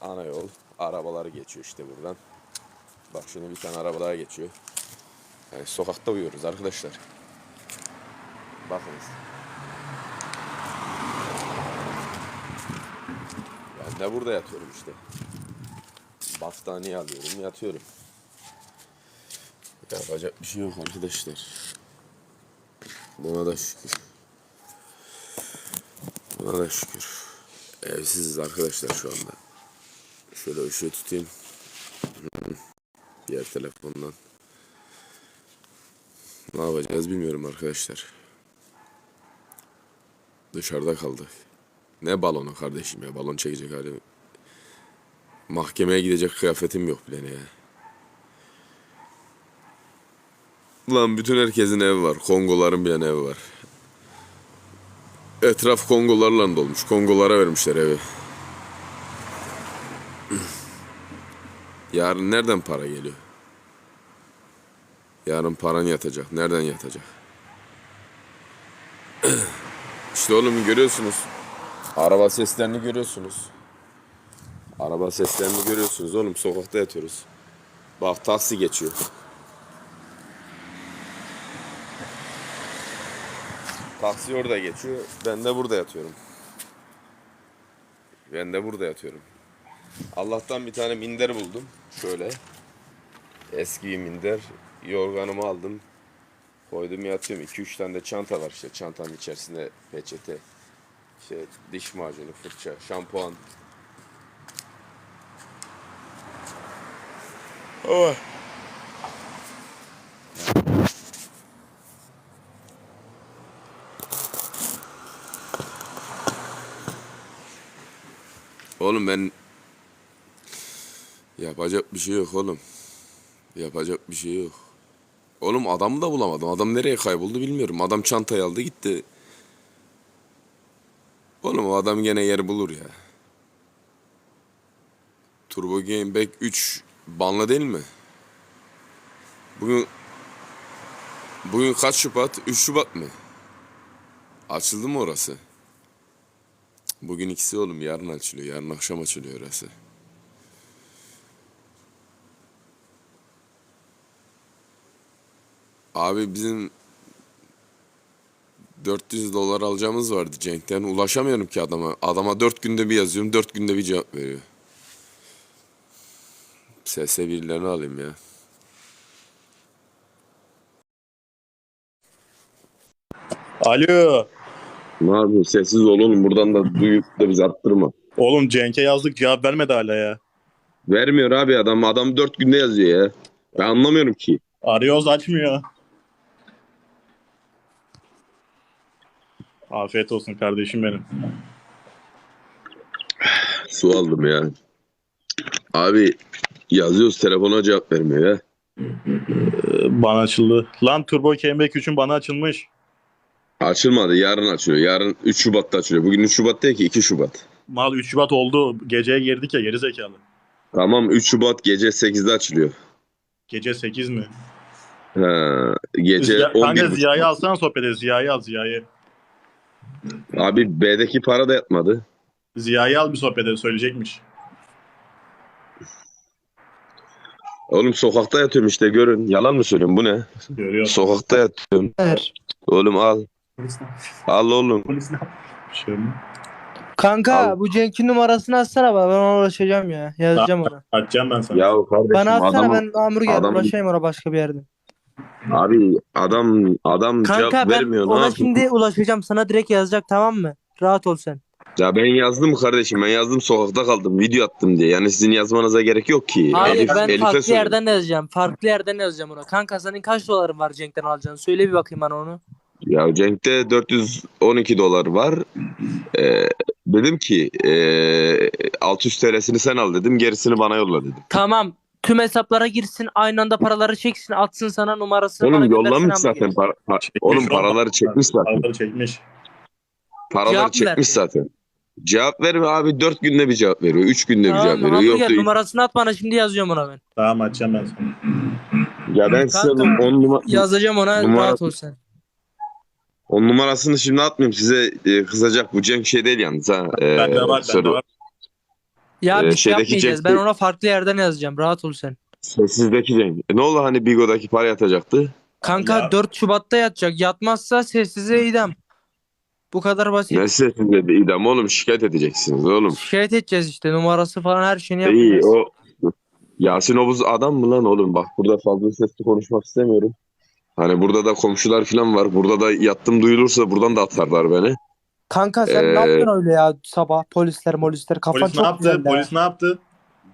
ana yol. Arabalar geçiyor işte buradan. Bak şimdi bir tane araba daha geçiyor. Yani sokakta uyuyoruz arkadaşlar. Bakınız. Ben de burada yatıyorum işte. Battaniye alıyorum yatıyorum. Yapacak bir şey yok arkadaşlar. Buna da şükür. Buna da şükür. Evsiziz arkadaşlar şu anda. Şöyle ışığı tutayım. Diğer telefondan. Ne yapacağız bilmiyorum arkadaşlar. Dışarıda kaldık. Ne balonu kardeşim ya. Balon çekecek halim. Mahkemeye gidecek kıyafetim yok bile ne ya. Lan bütün herkesin evi var. Kongoların bile evi var. Etraf Kongolarla dolmuş. Kongolara vermişler evi. Yarın nereden para geliyor? Yarın paran yatacak. Nereden yatacak? işte oğlum görüyorsunuz. Araba seslerini görüyorsunuz. Araba seslerini görüyorsunuz oğlum. Sokakta yatıyoruz. Bak taksi geçiyor. Taksi orada geçiyor. Ben de burada yatıyorum. Ben de burada yatıyorum. Allah'tan bir tane minder buldum. Şöyle. Eski bir minder. Yorganımı aldım. Koydum yatıyorum. 2-3 tane de çanta var işte. Çantanın içerisinde peçete. İşte diş macunu, fırça, şampuan. Oh. Oğlum ben yapacak bir şey yok oğlum. Yapacak bir şey yok. Oğlum adamı da bulamadım. Adam nereye kayboldu bilmiyorum. Adam çantayı aldı gitti. Oğlum o adam gene yer bulur ya. Turbo Game Back 3 banlı değil mi? Bugün Bugün kaç Şubat? 3 Şubat mı? Açıldı mı orası? Bugün ikisi oğlum yarın açılıyor. Yarın akşam açılıyor orası. Abi bizim 400 dolar alacağımız vardı Cenk'ten. Ulaşamıyorum ki adama. Adama 4 günde bir yazıyorum. 4 günde bir cevap veriyor. SS birilerini alayım ya. Alo. Ne yapıyorsun? Sessiz ol oğlum. Buradan da duyup da bizi attırma. Oğlum Cenk'e yazdık cevap vermedi hala ya. Vermiyor abi adam. Adam 4 günde yazıyor ya. Ben anlamıyorum ki. Arıyoruz açmıyor. Afiyet olsun kardeşim benim. Su aldım ya. Abi yazıyoruz telefona cevap vermiyor ya. Bana açıldı. Lan Turbo Kembek 3'ün bana açılmış. Açılmadı. Yarın açılıyor. Yarın 3 Şubat'ta açılıyor. Bugün 3 Şubat değil ki 2 Şubat. Mal 3 Şubat oldu. Geceye girdik ya geri zekalı. Tamam 3 Şubat gece 8'de açılıyor. Gece 8 mi? Ha, gece Ziya, kanka 11. Ziya'yı alsana sohbete. Ziya'yı al Ziya'yı. Abi B'deki para da yatmadı. Ziya'yı al bir sohbete söyleyecekmiş. Oğlum sokakta yatıyorum işte görün. Yalan mı söylüyorum bu ne? Görüyor. Sokakta yatıyorum. Oğlum al. Al oğlum. Bir şey? Kanka Al. bu Cenk'in numarasını atsana bana ben ona ulaşacağım ya. Yazacağım ona. Açacağım ben sana. Ya kardeşim Bana atsana adam, ben hamburger adam- ulaşayım ona başka bir yerden. Abi adam adam Kanka cevap ben vermiyor. Ne ona yapayım? şimdi ulaşacağım sana direkt yazacak tamam mı? Rahat ol sen. Ya ben yazdım kardeşim. Ben yazdım sokakta kaldım. Video attım diye. Yani sizin yazmanıza gerek yok ki. Hayır Elif, ben Elif'e farklı söyle. yerden yazacağım. Farklı yerden yazacağım ona. Kanka senin kaç doların var Cenk'ten alacağını? Söyle bir bakayım bana onu. Ya Cenk'te 412 dolar var. Ee, dedim ki ee, 600 TL'sini sen al dedim. Gerisini bana yolla dedim. Tamam. Tüm hesaplara girsin. Aynı anda paraları çeksin. Atsın sana numarasını. bana Oğlum göndersin yollamış zaten. Para, pa- Çekmiş oğlum paraları çekmiş zaten. Paraları çekmiş. Paraları Cevap çekmiş ver. zaten. Cevap verme abi 4 günde bir cevap veriyor. 3 günde bir Tamam cevap veriyor. Yok hamburger değil. numarasını at bana şimdi yazıyorum ona ben. Tamam açacağım ben sana. Ya ben size Kanka, 10 numara Yazacağım ona Numara- rahat ol sen. on numarasını şimdi atmayayım size e, kızacak bu Cenk şey değil yalnız ha. Ee, Bende var bende soru- var. Ya Ee, bir şey yapmayacağız. Ben ona farklı yerden yazacağım. Rahat ol sen. Sessizdeki Cenk. E, ne oldu hani Bigo'daki para yatacaktı? Kanka Ya. 4 Şubat'ta yatacak. Yatmazsa sessize idam. Bu kadar basit. Ne sessiz dedi İdam oğlum şikayet edeceksiniz oğlum. Şikayet edeceğiz işte. Numarası falan her şeyini İyi yapacağız. o Yasin Obuz adam mı lan oğlum? Bak burada fazla sesli konuşmak istemiyorum. Hani burada da komşular falan var. Burada da yattım duyulursa buradan da atarlar beni. Kanka sen Ee, ne yaptın öyle ya sabah polisler molisler kafan Polis ne çok yaptı? güzeldi. ha. Polis ne yaptı?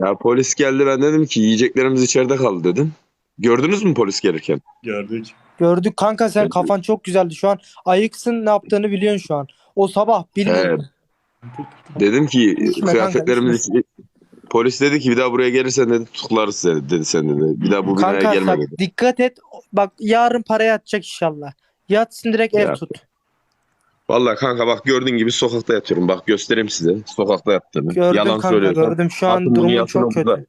Ya polis geldi ben dedim ki yiyeceklerimiz içeride kaldı dedim. Gördünüz mü polis gelirken? Gördük. Gördük kanka sen kafan çok güzeldi şu an. Ayıksın ne yaptığını biliyorsun şu an. O sabah bilmiyorum. Dedim ki kıyafetlerimiz Polis dedi ki bir daha buraya gelirsen dedi tutuklarız seni dedi sen dedi. Bir daha bu binaya Kanka gelme bak, dedi. dikkat et. Bak yarın paraya atacak inşallah. Yatsın direkt ev Ya. tut. Vallahi kanka bak gördüğün gibi sokakta yatıyorum. Bak göstereyim size. Sokakta yattığını. Gördüm Yalan kanka söylüyorsan. gördüm. Şu Atın an bunu durumun çok kötü.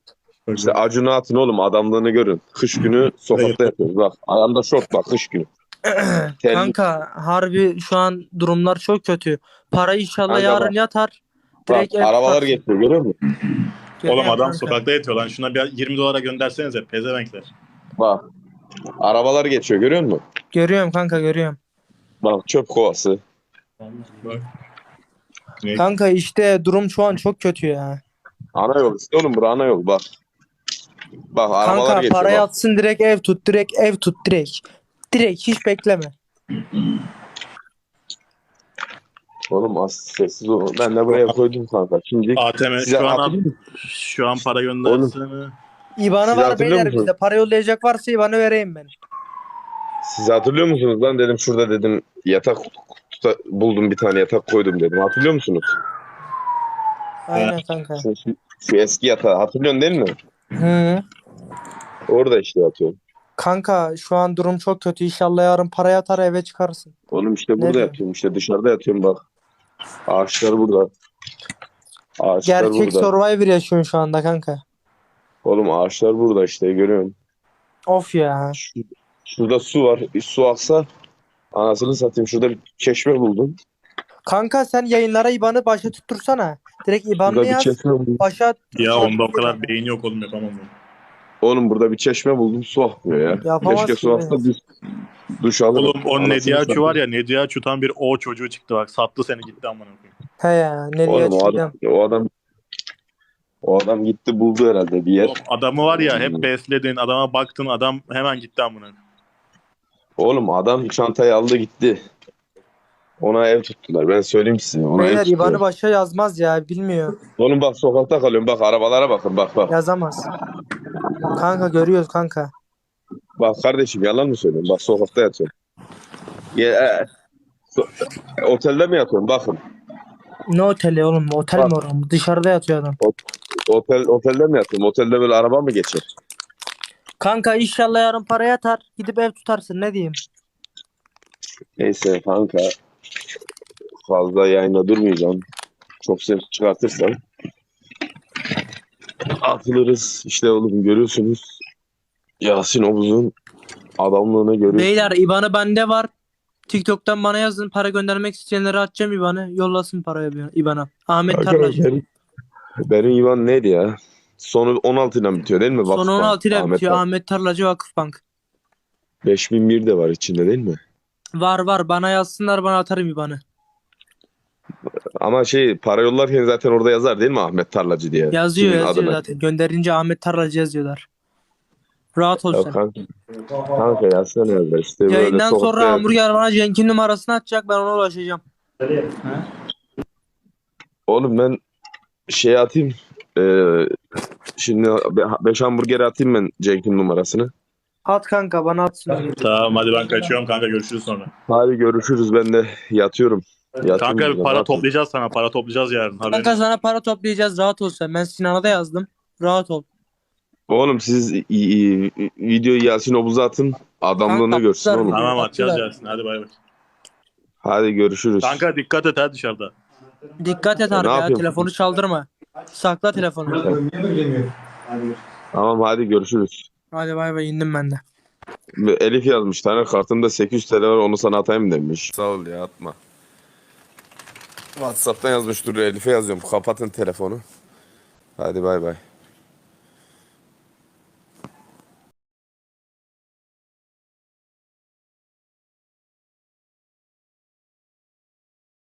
İşte acını atın oğlum adamlığını görün. Kış günü sokakta yatıyoruz. Bak ayağımda şort bak kış günü. Kanka harbi şu an durumlar çok kötü. Para inşallah Kanka yarın bak. yatar. Bak Direkt arabalar tutarsın. geçiyor görüyor musun? Oğlum adam kanka. sokakta yatıyor lan. Şuna bir 20 dolara göndersenize pezevenkler. Bak. Arabalar geçiyor görüyor musun? Görüyorum kanka görüyorum. Bak çöp kovası. Bak. Ne? Kanka işte durum şu an çok kötü ya. Ana yol işte oğlum bura ana yol bak. Bak arabalar Kanka geçiyor para bak. yatsın direkt ev tut. Direkt ev tut direkt. Direkt hiç bekleme. Oğlum az sessiz olun. Ben de buraya koydum kanka. Şimdi ATM size şu an musun? şu an para göndersene. İban'ı var hatırlıyor beyler bizde. Para yollayacak varsa İban'ı vereyim ben. Siz hatırlıyor musunuz lan dedim şurada dedim yatak tuta- buldum bir tane yatak koydum dedim. Hatırlıyor musunuz? Aynen kanka. Şu, şu, şu eski yatağı hatırlıyorsun değil mi? Hı. Orada işte yatıyorum. Kanka şu an durum çok kötü. İnşallah yarın para yatar eve çıkarsın. Oğlum işte burada Nerede? yatıyorum işte dışarıda yatıyorum bak. Ağaçlar burada. Ağaçlar Gerçek burada. Survivor yaşıyorsun şu anda kanka. Oğlum ağaçlar burada işte görüyorum. Of ya. Şu- şurada su var. Bir su aksa anasını satayım. Şurada bir çeşme buldum. Kanka sen yayınlara İban'ı başa tuttursana. Direkt İban'ı Burada bir yaz. çeşme buldum. Başa Ya onda o kadar beyin yok oğlum yapamam bunu. Oğlum burada bir çeşme buldum. Su akmıyor ya. Yapamaz Keşke ki su aksa duş, duş alırım. Oğlum o Anasını Nediyaçu var ya Nediyaçu tam bir o çocuğu çıktı bak sattı seni gitti amına koyayım. He ya. Oğlum o adam, o adam o adam gitti buldu herhalde bir yer. Oğlum adamı var ya Hmm. hep besledin adama baktın adam hemen gitti amına. koyayım. Oğlum adam çantayı aldı gitti. Ona ev tuttular. Ben söyleyeyim size. Ona ev Beyler tuttular. İban'ı başa yazmaz ya. Bilmiyor. Oğlum bak sokakta kalıyorum. Bak arabalara bakın. Bak bak. Yazamaz. Kanka görüyoruz kanka. Bak kardeşim yalan mı söylüyorum? Bak sokakta yatıyorum. Ya, e, so- e, otelde mi yatıyorum? Bakın. Ne oteli oğlum? Otel mi Bak. oğlum? Dışarıda yatıyor adam. Otel otelde mi yatıyorum? Otelde böyle araba mı geçer? Kanka inşallah yarın para yatar. Gidip ev tutarsın ne diyeyim. Neyse kanka. Fazla yayında durmayacağım. Çok ses çıkartırsam. Atılırız. İşte oğlum görüyorsunuz. Yasin Obuz'un adamlığını görüyorsunuz. Beyler İban'ı bende var. TikTok'tan bana yazın. Para göndermek isteyenlere atacağım İban'ı. Yollasın parayı bir- İban'a. Ahmet Tarlacı. Benim, benim İvan neydi ya? Sonu 16 ile bitiyor değil mi? Vakıfbank. 16 ile Ahmet bitiyor. Ahmet Tarlacı Vakıfbank. 5001 de var içinde değil mi? Var var. Bana yazsınlar bana atarım İban'ı. Ama şey para yollarken zaten orada yazar değil mi Ahmet Tarlacı diye? Yazıyor yazıyor adına? zaten. Gönderince Ahmet Tarlacı yazıyorlar. Rahat ol Ya sen. kanka, kanka yazsana yazar işte böyle Yayından sonra yaz- hamburger bana Cenk'in numarasını atacak. Ben ona ulaşacağım. Oğlum ben şey atayım. Eee şimdi 5 hamburger atayım ben Cenk'in numarasını. At kanka bana atsın. Tamam hadi ben kaçıyorum kanka görüşürüz sonra. Hadi görüşürüz ben de yatıyorum. Yatıyorum Kanka para rahat ol. toplayacağız sana para toplayacağız yarın. Haberin Kanka sana para toplayacağız. Rahat ol sen. Ben Sinan'a da yazdım. Rahat ol. Oğlum siz i- i- videoyu Yasin Obuz'a atın. Adamlığını Kanka, görsün oğlum. Tamam atacağız. Yasin hadi bay bay. Hadi görüşürüz. Kanka dikkat et ha dışarıda. Dikkat et harbi ya. yapayım? Telefonu çaldırma. Sakla telefonu. Tamam hadi görüşürüz. Hadi bay bay indim ben de. Elif yazmış tane kartımda 800 TL var onu sana atayım demiş. Sağ ol ya atma. WhatsApp'tan yazmış dur Elif'e yazıyorum kapatın telefonu. Hadi bay bay.